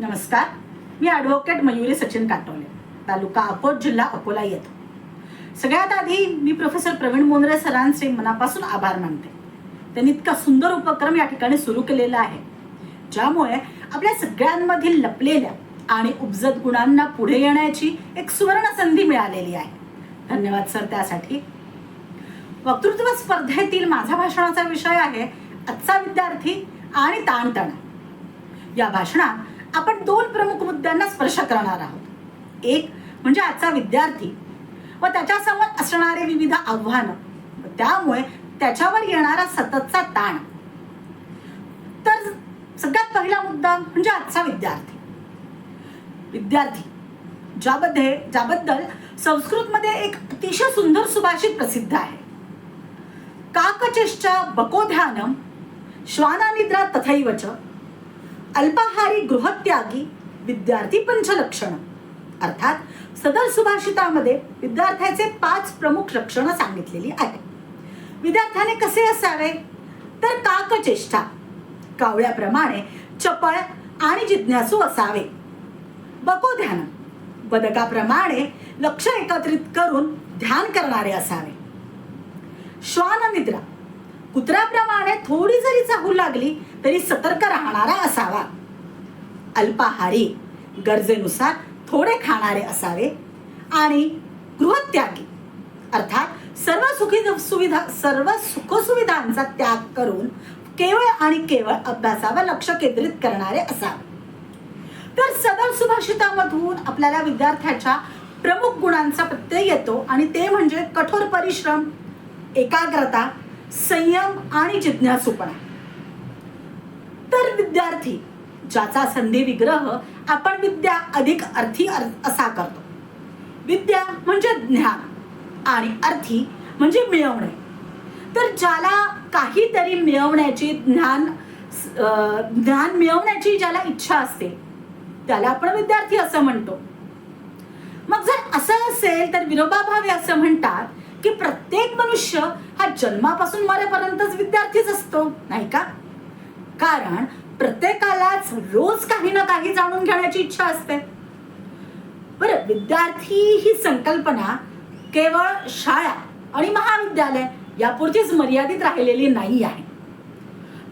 नमस्कार. मी ॲडव्होकेट मयुरी सचिन काटोले तालुका अकोट जिल्हा अकोला येतो. सगळ्यात आधी मी प्रोफेसर प्रवीण मोंद्रे सरांचे मनापासून आभार मानते. त्यांनी इतका सुंदर उपक्रम या ठिकाणी सुरू केलेला आहे ज्यामुळे आपल्या सगळ्यांमधील लपलेल्या आणि उपजत गुणांना पुढे येण्याची एक सुवर्ण संधी मिळालेली आहे. धन्यवाद सर त्यासाठी. वक्तृत्व स्पर्धेतील माझा भाषणाचा विषय आहे आजचा विद्यार्थी आणि ताणतणाव. या भाषणात आपण दोन प्रमुख मुद्द्यांना स्पर्श करणार आहोत. एक म्हणजे आजचा विद्यार्थी व त्याच्यासमोर असणारे विविध आव्हानं. त्यामुळे त्याच्यावर येणारा सततचा ताण. तर सगळ्यात पहिला मुद्दा म्हणजे आजचा विद्यार्थी. विद्यार्थी ज्यामध्ये ज्याबद्दल संस्कृतमध्ये एक अतिशय सुंदर सुभाषित प्रसिद्ध आहे. काकचेष्टा बकोध्यानम श्वानानिद्रा तथैवच अल्पाहारी गृहत्यागी विद्यार्थी पंचलक्षण. अर्थात सदर सुभाषितामध्ये विद्यार्थ्याचे पाच प्रमुख लक्षणं सांगितलेली आहेत. विद्यार्थ्याने कसे असावे? तर काकचेष्टा कावळ्याप्रमाणे चपळ आणि जिज्ञासू असावे. बकोध्यान बदकाप्रमाणे लक्ष एकत्रित करून ध्यान करणारे असावे. श्वान निद्रा कुत्र्याप्रमाणे थोडी जरी चाहू लागली तरी सतर्क राहणारा असावा. अल्पाहारी गरजेनुसार थोडे खाणारे असावे आणि गृहत्यागी अर्थात सर्व सुखी सुविधा सर्व सुखसुविधांचा त्याग करून केवळ आणि केवळ अभ्यासावर लक्ष केंद्रित करणारे असावे. तर सदर सुभाषितामधून आपल्याला विद्यार्थ्याच्या प्रमुख गुणांचा प्रत्यय येतो आणि ते म्हणजे कठोर परिश्रम एकाग्रता संयम आणि जिज्ञासूपणा तर विद्यार्थी ज्याचा संधी विग्रह आपण विद्या अधिक अर्थी अर- असा करतो. विद्या म्हणजे ज्ञान आणि अर्थी म्हणजे मिळवणे. तर ज्याला काहीतरी मिळवण्याची ज्ञान ज्ञान मिळवण्याची ज्याला इच्छा असते त्याला आपण विद्यार्थी असं म्हणतो. मग जर असं असेल तर विनोबा भावे असं म्हणतात की प्रत्येक मनुष्य हा जन्मापासून मरेपर्यंतच विद्यार्थीच असतो नाही का? कारण प्रत्येकालाच रोज काही ना काही जाणून घेण्याची इच्छा असते. बर विद्यार्थी ही संकल्पना केवळ शाळा आणि महाविद्यालय यापुरतीच मर्यादित राहिलेली नाही आहे.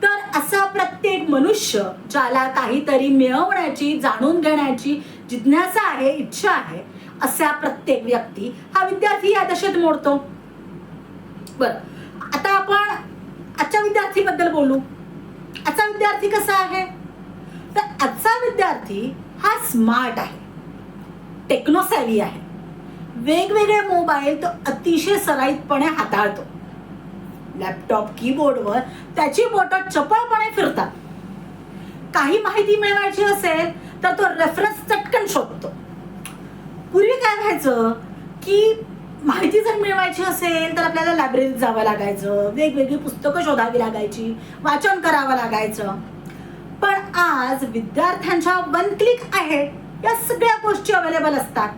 तर असा प्रत्येक मनुष्य ज्याला काहीतरी मिळवण्याची जाणून घेण्याची जिज्ञासा आहे इच्छा आहे असा प्रत्येक व्यक्ती हा विद्यार्थी या दशेत मोडतो. बर आता आपण आजच्या विद्यार्थीबद्दल बोलू. आजचा विद्यार्थी कसा आहे? तर आजचा विद्यार्थी हा स्मार्ट आहे. टेक्नोसॅली आहे. वेगवेगळे मोबाईल तो अतिशय सराईतपणे हाताळतो. लॅपटॉप कीबोर्डवर त्याची बोटं चपळपणे फिरतात. काही माहिती मिळवायची असेल तर तो रेफरन्स चटकन शोधतो. पूर्वी काय व्हायचं की माहिती जर मिळवायची असेल तर आपल्याला लायब्ररीत जावं लागायचं. वेगवेगळी पुस्तकं शोधावी लागायची वाचन करावं लागायचं. पण आज विद्यार्थ्यांच्या वन क्लिक आहे या सगळ्या गोष्टी अवेलेबल असतात.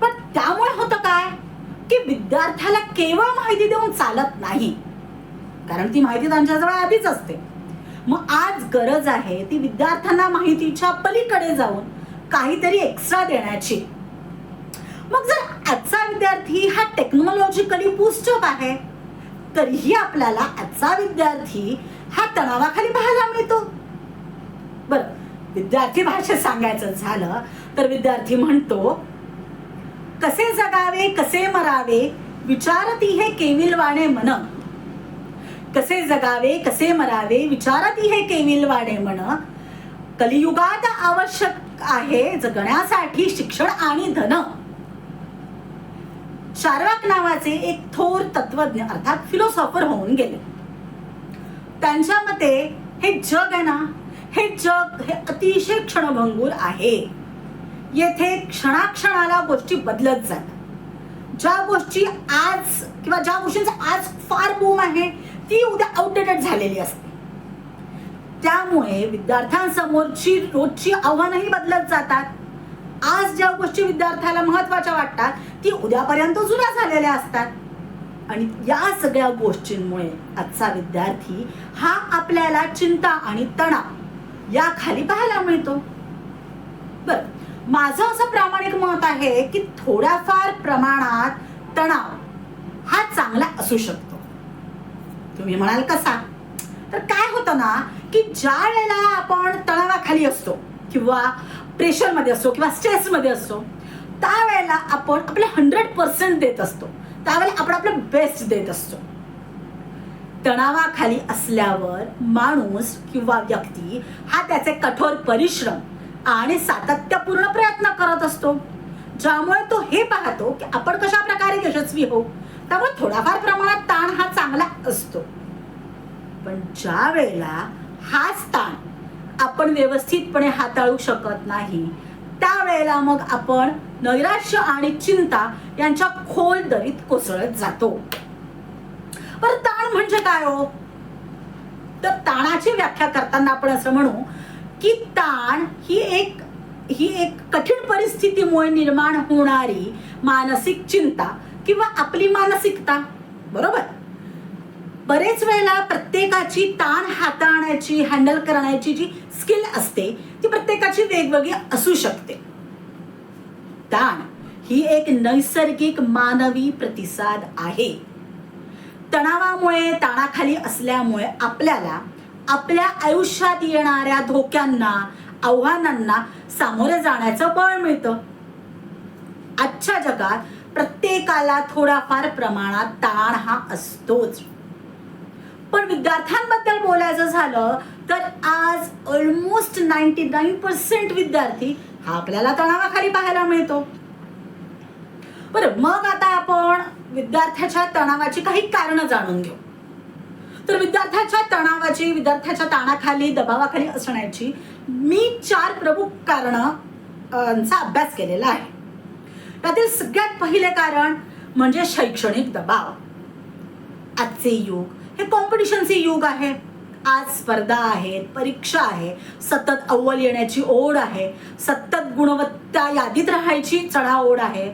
पण त्यामुळे होतं काय की विद्यार्थ्याला केवळ माहिती देऊन चालत नाही. कारण ती माहिती त्यांच्याजवळ आधीच असते. मग आज गरज आहे ती विद्यार्थ्यांना माहितीच्या पलीकडे जाऊन काहीतरी एक्स्ट्रा देण्याची. मग जर आजचा विद्यार्थी हा टेक्नॉलॉजिकली बूस्टअप आहे तरीही आपल्याला आजचा विद्यार्थी हा तणावाखाली पाहायला मिळतो. बर विद्यार्थी भाषेत सांगायचं झालं तर विद्यार्थी म्हणतो कसे जगावे कसे मरावे विचारती हे केविलवाणे मन कसे जगावे कसे मरावे विचारती हे केविलवाणे मन कलियुगात आवश्यक आहे जगण्यासाठी शिक्षण आणि धन. चार्वाक नावाचे एक थोर तत्वज्ञ अर्थात फिलॉसॉफर होऊन गेले. त्यांच्या मते हे जग आहे ना हे जग हे अतिशय क्षणभंगूर आहे. येथे क्षणाक्षणाला गोष्टी बदलत जातात. ज्या गोष्टी आज किंवा ज्या गोष्टींचा आज फार बूम आहे ती उद्या आउटडेटेड झालेली असते. त्यामुळे विद्यार्थ्यांसमोरची रोजची आव्हानही बदलत जातात. आज ज्या गोष्टी विद्यार्थ्याला महत्त्वाच्या वाटतात ती उद्यापर्यंत जुन्या झालेल्या असतात. आणि या सगळ्या गोष्टींमुळे आजचा विद्यार्थी हा आपल्याला चिंता आणि तणाव या खाली पाहायला मिळतो. बर माझं असं प्रामाणिक मत आहे की थोड्याफार प्रमाणात तणाव हा चांगला असू शकतो. तुम्ही म्हणाल कसा? तर काय होतं ना की ज्या वेळेला आपण तणावाखाली असतो किंवा प्रेशरमध्ये असतो किंवा स्ट्रेसमध्ये असतो त्यावेळेला आपण आपले हंड्रेड पर्सेंट देत असतो. त्यावेळेला आपण आपलं बेस्ट देत असतो. तणावाखाली असल्यावर माणूस किंवा व्यक्ती हा त्याचे कठोर परिश्रम आणि सातत्यपूर्ण प्रयत्न करत असतो. ज्यामुळे तो हे पाहतो की आपण कशा प्रकारे यशस्वी होऊ. त्यामुळे थोडाफार प्रमाणात ताण हा चांगला असतो. पण ज्या वेळेला हाच ताण आपण व्यवस्थितपणे हाताळू शकत नाही त्यावेळेला मग आपण नैराश्य आणि चिंता यांच्या खोल दरीत कोसळत जातो. पर ताण म्हणजे काय हो? तर ताणाची व्याख्या करताना आपण असं म्हणू की ताण ही एक ही एक कठीण परिस्थितीमुळे निर्माण होणारी मानसिक चिंता किंवा आपली मानसिकता. बरोबर? बरेच वेळेला प्रत्येकाची ताण हाताळण्याची हँडल करण्याची जी स्किल असते ती प्रत्येकाची वेगवेगळी असू शकते. ताण ही एक नैसर्गिक मानवी प्रतिसाद आहे. तणावामुळे ताणाखाली असल्यामुळे आपल्याला आपल्या आयुष्यात येणाऱ्या धोक्यांना आव्हानांना सामोरे जाण्याचं बळ मिळतं. आजच्या जगात प्रत्येकाला थोडाफार प्रमाणात ताण हा असतोच. पण विद्यार्थ्यांबद्दल बोलायचं झालं तर आज ऑलमोस्ट नाईन्टी नाईन पर्सेंट विद्यार्थी हा आपल्याला तणावाखाली पाहायला मिळतो. बरं मग आता आपण विद्यार्थ्याच्या तणावाची काही कारणं जाणून घेऊ. तर विद्यार्थ्याच्या तणावाची विद्यार्थ्याच्या ताणाखाली दबावाखाली असण्याची मी चार प्रमुख कारणं चा अभ्यास केलेला आहे. त्यातील सगळ्यात पहिले कारण म्हणजे शैक्षणिक दबाव. आजचे युग हे कॉम्पिटिशनचे युग आहे. आज स्पर्धा आहेत परीक्षा आहे सतत अव्वल येण्याची ओढ आहे सतत गुणवत्ता यादीत राहायची चढाओढ आहे.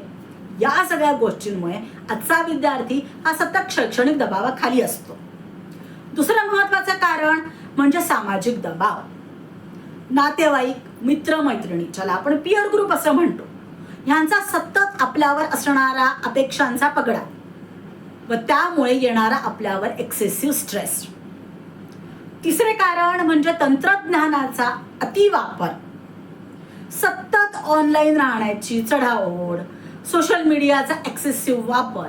या सगळ्या गोष्टींमुळे आजचा विद्यार्थी हा सतत शैक्षणिक दबावाखाली असतो. दुसरं महत्वाचं कारण म्हणजे सामाजिक दबाव. नातेवाईक मित्रमैत्रिणी ज्याला आपण पिअर ग्रुप असं म्हणतो. ह्यांचा सतत आपल्यावर असणारा अपेक्षांचा पगडा. व त्यामुळे येणारा आपल्यावर एक्सेसिव्ह स्ट्रेस तिसरे कारण म्हणजे तंत्रज्ञानाचा अतिवापर. सतत ऑनलाईन राहण्याची चढाओढ सोशल मीडियाचा एक्सेसिव्ह वापर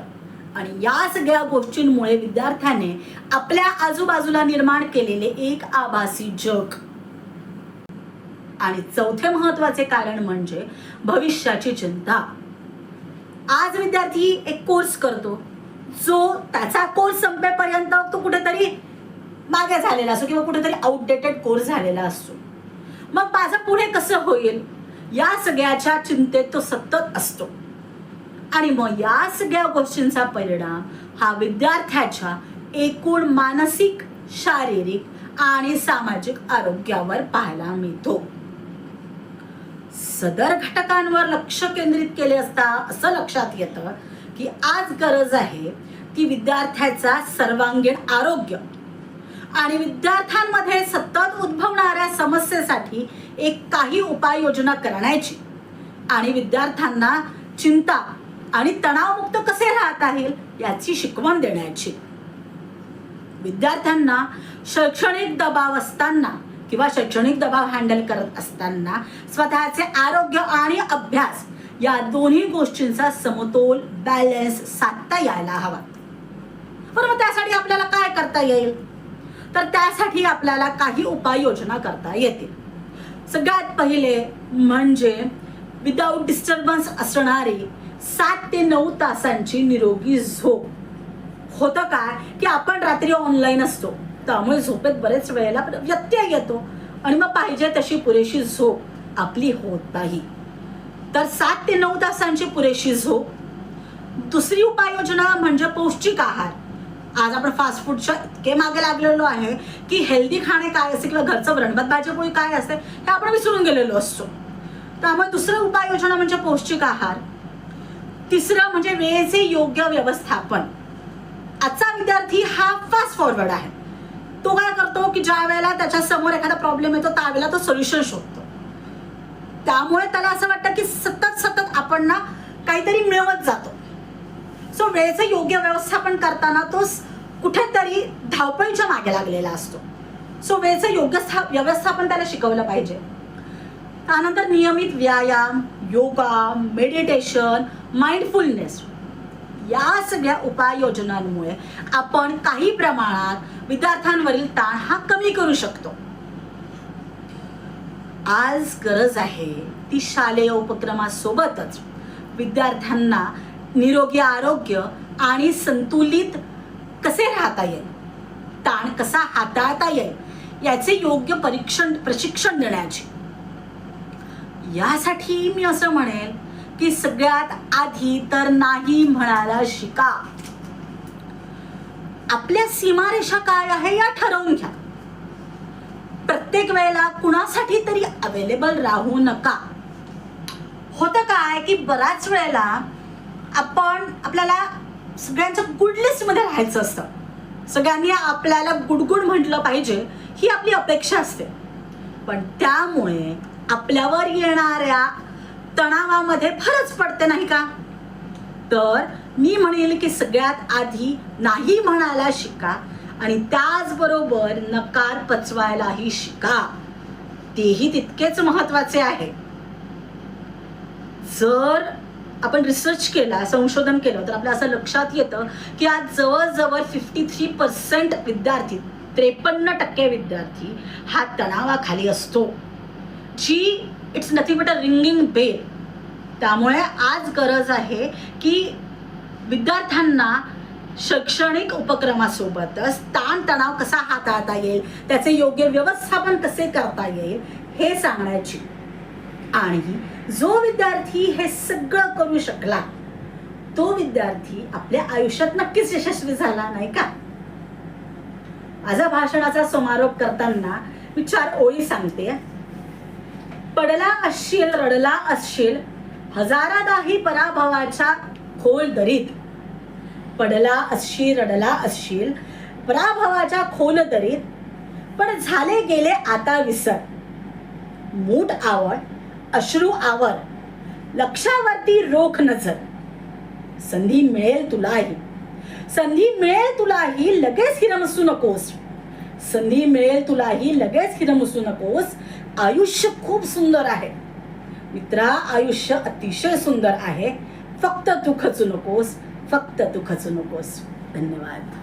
आणि या सगळ्या गोष्टींमुळे विद्यार्थ्याने आपल्या आजूबाजूला निर्माण केलेले एक आभासी जग. आणि चौथे महत्त्वाचे कारण म्हणजे भविष्याची चिंता. आज विद्यार्थी एक कोर्स करतो. जो त्याचा कोर्स संपेपर्यंत तो कुठेतरी मागे झालेला असतो किंवा कुठेतरी आउटडेटेड कोर्स झालेला असतो मग माझं पुढे कसं होईल? या सगळ्याच्या चिंतेत तो सतत असतो. आणि मग या सगळ्या गोष्टींचा परिणाम हा विद्यार्थ्याच्या एकूण मानसिक शारीरिक आणि सामाजिक आरोग्यावर पाहायला मिळतो. सदर घटकांवर लक्ष केंद्रित केले असता असं लक्षात येतं की आज गरज आहे की विद्यार्थ्याचा सर्वांगीण आरोग्य. आणि विद्यार्थ्यांमध्ये सतत उद्भवणाऱ्या समस्येसाठी एक काही उपाययोजना करण्याची. आणि विद्यार्थ्यांना चिंता आणि तणावमुक्त कसे राहता येईल याची शिकवण देण्याची. विद्यार्थ्यांना शैक्षणिक दबाव असताना किंवा शैक्षणिक दबाव हँडल करत असताना स्वतःचे आरोग्य आणि अभ्यास या दोन्ही गोष्टींचा समतोल बॅलन्स साधता यायला हवा. बरोबर त्यासाठी आपल्याला काय करता येईल? तर त्यासाठी आपल्याला काही उपाययोजना करता येतील. सगळ्यात पहिले म्हणजे विदाऊट डिस्टर्बन्स असणारी सात ते नऊ तासांची निरोगी झोप. होतं काय? की आपण रात्री ऑनलाईन असतो. त्यामुळे झोपेत बरेच वेळेला व्यत्यय येतो. आणि मग पाहिजे तशी पुरेशी झोप आपली होत नाही. तर सात ते नऊ तासांची पुरेशी झोप. दुसरी उपाययोजना म्हणजे पौष्टिक आहार. आज आपण फास्ट फूडच्या इतके मागे लागलेलो आहे की हेल्दी खाणे काय असते किंवा घरचं वरणभात भाजी पोळी काय असते हे आपण विसरून गेलेलो असतो. त्यामुळे दुसरं उपाययोजना म्हणजे पौष्टिक आहार. तिसरं म्हणजे वेळेचे योग्य व्यवस्थापन. आजचा विद्यार्थी हा फास्ट फॉरवर्ड आहे. तो काय करतो की ज्या वेळेला त्याच्यासमोर एखादा प्रॉब्लेम येतो त्यावेळेला तो सोल्युशन शोधतो. त्यामुळे त्याला असं वाटतं की सतत सतत आपण ना काहीतरी मिळवत जातो. सो वेळेचं योग्य व्यवस्थापन करताना तो कुठेतरी धावपळीच्या मागे लागलेला असतो. सो वेळेचं योग्य स्था व्यवस्थापन त्याला शिकवलं पाहिजे. त्यानंतर नियमित व्यायाम योगा मेडिटेशन माइंडफुलनेस या सगळ्या उपाययोजनांमुळे आपण काही प्रमाणात विद्यार्थ्यांवरील ताण हा कमी करू शकतो. आज गरज आहे ती शालेय उपक्रमासोबतच. विद्यार्थ्यांना निरोगी आरोग्य आणि संतुलित कसे राहता येईल? ताण कसा हाताळता येईल? याचे योग्य परीक्षण प्रशिक्षण देण्याचे. यासाठी मी असं म्हणेल की सगळ्यात आधी तर नाही म्हणायला शिका. आपल्या सीमारेषा काय आहे या ठरवून घ्या. प्रत्येक वेळेला कुणासाठी तरी अवेलेबल राहू नका. होतं काय की बऱ्याच वेळेला आपण आपल्याला सगळ्यांच्या गुड लिस्टमध्ये राहायचं असतं. सगळ्यांनी आपल्याला गुडगुड म्हटलं पाहिजे ही आपली अपेक्षा असते. पण त्यामुळे आपल्यावर येणाऱ्या तणावामध्ये फरच पडते नाही का? तर मी म्हणेल की सगळ्यात आधी नाही म्हणायला शिका आणि त्याचबरोबर नकार पचवायलाही शिका. तेही तितकेच महत्त्वाचे आहे. जर आपण रिसर्च केला संशोधन केलं तर आपल्या असं लक्षात येतं की आज जवळजवळ फिफ्टी थ्री पर्सेंट विद्यार्थी त्रेपन्न टक्के विद्यार्थी हा तणावाखाली असतो. जी it's nothing but a ringing bell त्यामुळे आज गरज आहे की विद्यार्थ्यांना शैक्षणिक उपक्रमासोबतच ताणतणाव कसा हाताळता येईल त्याचे योग्य व्यवस्थापन कसे करता येईल हे सांगण्याची. आणि जो विद्यार्थी हे सगळं करू शकला तो विद्यार्थी आपल्या आयुष्यात नक्कीच यशस्वी झाला नाही का? माझा भाषणाचा समारोप करताना मी चार ओळी सांगते. पडला असशील रडला असशील हजारादाही पराभवाच्या खोल दरीत पडला असशील रडला असशील. पराभवाच्या खोल दरीत पण झाले गेले आता विसर. मूठ आवड अश्रू आवर. लक्षावरती रोख नजर. संधी मिळेल तुलाही. संधी मिळेल तुलाही लगेच हिरमसू नकोस. संधी मिळेल तुलाही लगेच हिरमसू नकोस. आयुष्य खूप सुंदर आहे. मित्रा आयुष्य अतिशय सुंदर आहे. फक्त तू खचू नकोस. फक्त तू खचू नकोस धन्यवाद.